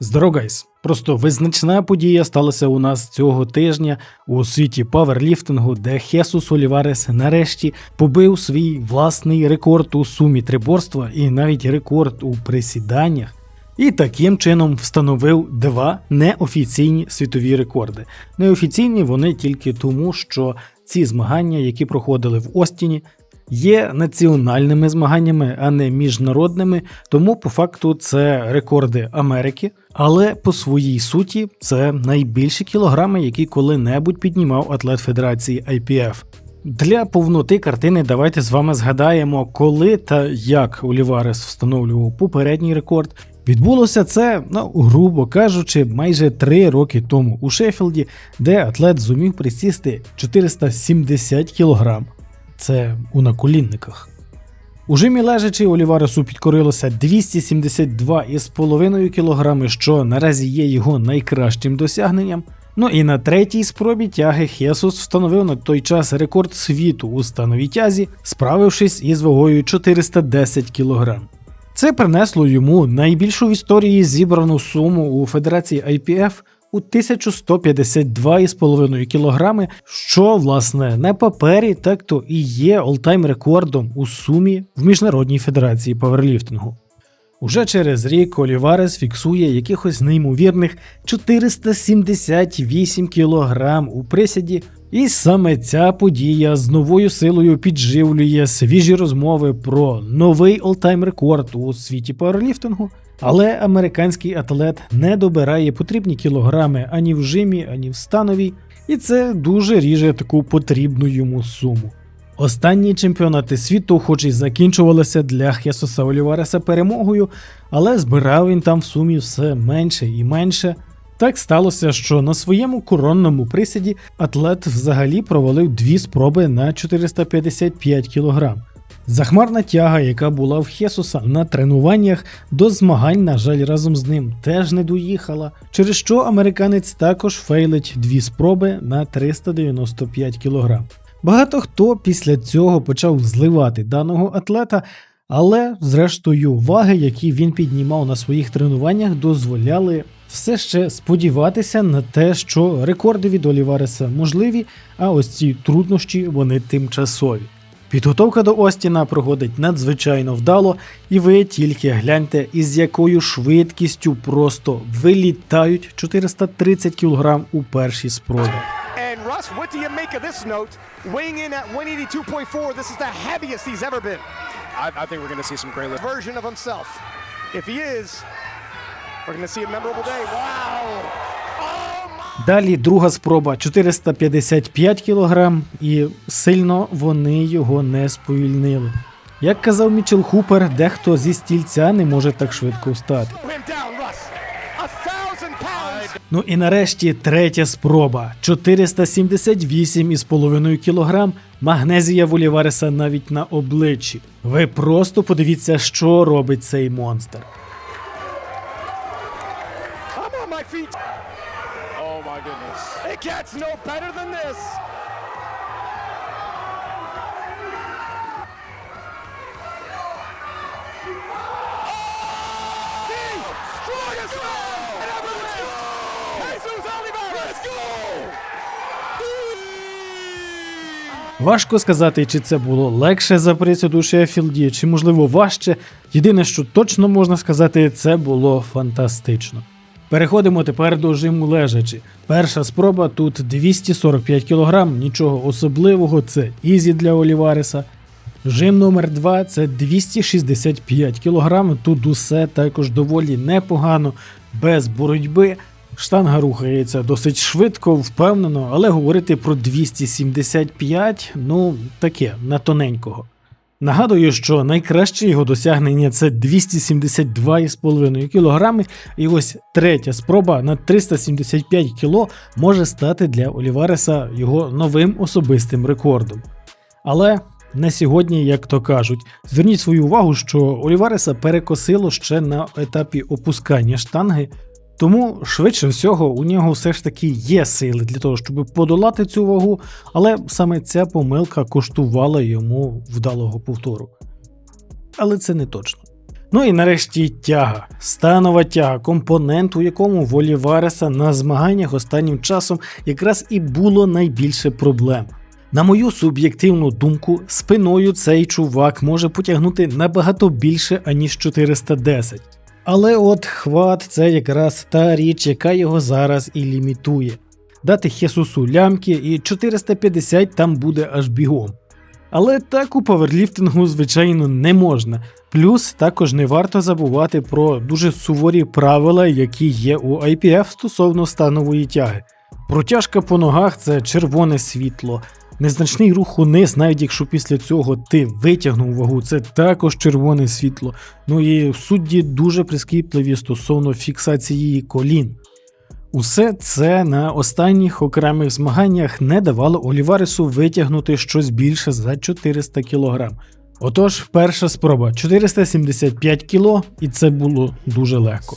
Здорово, гайс! Просто визначна подія сталася у нас цього тижня у світі паверліфтингу, де Хесус Оліварес нарешті побив свій власний рекорд у сумі триборства і навіть рекорд у присіданнях. І таким чином встановив два неофіційні світові рекорди. Неофіційні вони тільки тому, що ці змагання, які проходили в Остіні, є національними змаганнями, а не міжнародними, тому по факту це рекорди Америки, але по своїй суті це найбільші кілограми, які коли-небудь піднімав атлет Федерації IPF. Для повноти картини давайте з вами згадаємо, коли та як Оліварес встановлював попередній рекорд. Відбулося це, ну грубо кажучи, майже три роки тому у Шеффілді, де атлет зумів присісти 470 кг. Це у наколінниках. У жимі лежачи Оліваресу підкорилося 272,5 кг, що наразі є його найкращим досягненням. Ну і на третій спробі тяги Хесус встановив на той час рекорд світу у становій тязі, справившись із вагою 410 кг. Це принесло йому найбільшу в історії зібрану суму у Федерації IPF у 1152,5 кг, що, власне, на папері так то і є олтайм рекордом у сумі в Міжнародній федерації паверліфтингу. Уже через рік Оліварес фіксує якихось неймовірних 478 кг у присіді, і саме ця подія з новою силою підживлює свіжі розмови про новий олтайм рекорд у світі пауерліфтингу, але американський атлет не добирає потрібні кілограми ані в жимі, ані в становій, і це дуже ріже таку потрібну йому суму. Останні чемпіонати світу, хоч і закінчувалися для Хесуса Олівареса перемогою, але збирав він там в сумі все менше і менше. Так сталося, що на своєму коронному присіді атлет взагалі провалив дві спроби на 455 кг. Захмарна тяга, яка була в Хесуса на тренуваннях до змагань, на жаль, разом з ним теж не доїхала, через що американець також фейлить дві спроби на 395 кг. Багато хто після цього почав зливати даного атлета, але, зрештою, ваги, які він піднімав на своїх тренуваннях, дозволяли все ще сподіватися на те, що рекорди від Олівареса можливі, а ось ці труднощі вони тимчасові. Підготовка до Остіна проходить надзвичайно вдало, і ви тільки гляньте, із якою швидкістю просто вилітають 430 кг у першій спробі. And Russ, what do you make of this note? Weighing in at 182.4, this is the heaviest he's ever been. I, I think we're going to see some great lift. Version of himself. If he is, we're going to see a memorable day. Wow! Далі друга спроба 455 кг, і сильно вони його не сповільнили. Як казав Мічел Хупер, дехто зі стільця не може так швидко встати. Ну і нарешті третя спроба 478,5 кг магнезія в Олівареса навіть на обличчі. Ви просто подивіться, що робить цей монстр. Oh my goodness. It gets no better than this. The strongest man ever. Jesus Oliveira. Let's go! Важко сказати, чи це було легше за присід у Шеффілді, чи можливо важче. Єдине, що точно можна сказати, це було фантастично. Переходимо тепер до жиму лежачи. Перша спроба тут 245 кг, нічого особливого, це ізі для Олівареса. Жим номер 2 це 265 кг. Тут усе також доволі непогано, без боротьби. Штанга рухається досить швидко, впевнено, але говорити про 275, ну таке, на тоненького. Нагадую, що найкраще його досягнення це 272,5 кг, і ось третя спроба на 375 кг може стати для Олівареса його новим особистим рекордом. Але не сьогодні, як то кажуть. Зверніть свою увагу, що Олівареса перекосило ще на етапі опускання штанги, тому швидше всього у нього все ж таки є сили для того, щоб подолати цю вагу, але саме ця помилка коштувала йому вдалого повтору. Але це не точно. Ну і нарешті тяга, станова тяга, компонент, у якому в Олівареса на змаганнях останнім часом якраз і було найбільше проблем. На мою суб'єктивну думку, спиною цей чувак може потягнути набагато більше, аніж 410. Але от хват це якраз та річ, яка його зараз і лімітує. Дати Хесусу лямки і 450 там буде аж бігом. Але так у паверліфтингу, звичайно, не можна. Плюс також не варто забувати про дуже суворі правила, які є у IPF стосовно станової тяги. Протяжка по ногах це червоне світло. Незначний рух униз, навіть якщо після цього ти витягнув вагу, це також червоне світло. Ну і судді дуже прискіпливі стосовно фіксації колін. Усе це на останніх окремих змаганнях не давало Оліваресу витягнути щось більше за 400 кг. Отож, перша спроба 475 кг, і це було дуже легко.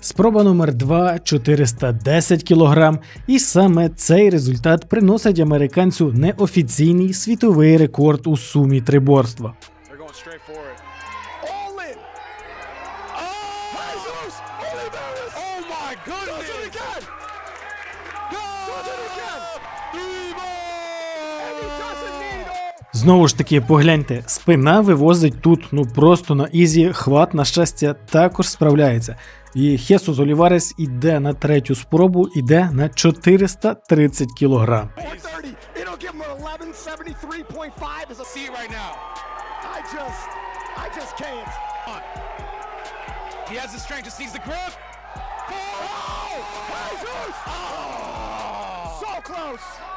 Спроба номер 2 410 кг, і саме цей результат приносить американцю неофіційний світовий рекорд у сумі триборства. In. Oh, Oh. Знову ж таки, погляньте, спина вивозить тут ну просто на ізі, хват, на щастя, також справляється. І Хесус Оліварес іде на третю спробу, іде на 430 кг. 430. It'll give him an 1173.5 as a See it right now. I just, I just can't. He has the strength, just needs the grip. Oh! Jesus! Oh! So close!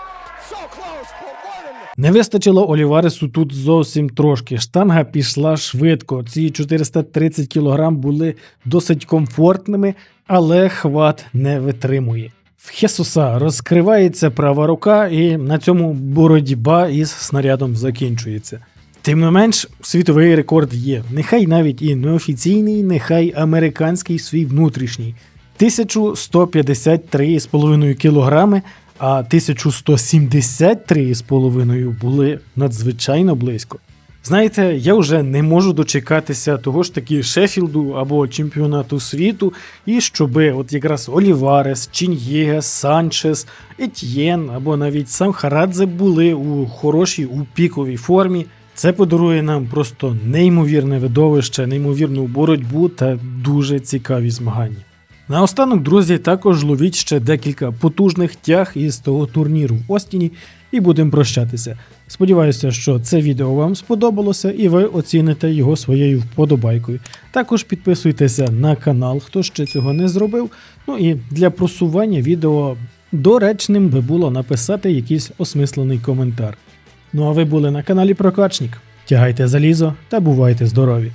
Не вистачило Оліваресу тут зовсім трошки. Штанга пішла швидко. Ці 430 кг були досить комфортними, але хват не витримує. В Хесуса розкривається права рука, і на цьому боротьба із снарядом закінчується. Тим не менш, світовий рекорд є. Нехай навіть і неофіційний, нехай американський свій внутрішній. 1153,5 кілограми, а 1173,5 були надзвичайно близько. Знаєте, я вже не можу дочекатися того ж таки Шеффілду або чемпіонату світу, і щоби от якраз Оліварес, Чін'єге, Санчес, Етьєн або навіть сам Харадзе були у хорошій, у піковій формі. Це подарує нам просто неймовірне видовище, неймовірну боротьбу та дуже цікаві змагання. Наостанок, друзі, також ловіть ще декілька потужних тяг із того турніру в Остіні і будемо прощатися. Сподіваюся, що це відео вам сподобалося і ви оціните його своєю вподобайкою. Також підписуйтеся на канал, хто ще цього не зробив. Ну і для просування відео доречним би було написати якийсь осмислений коментар. Ну а ви були на каналі Прокачник. Тягайте залізо та бувайте здорові!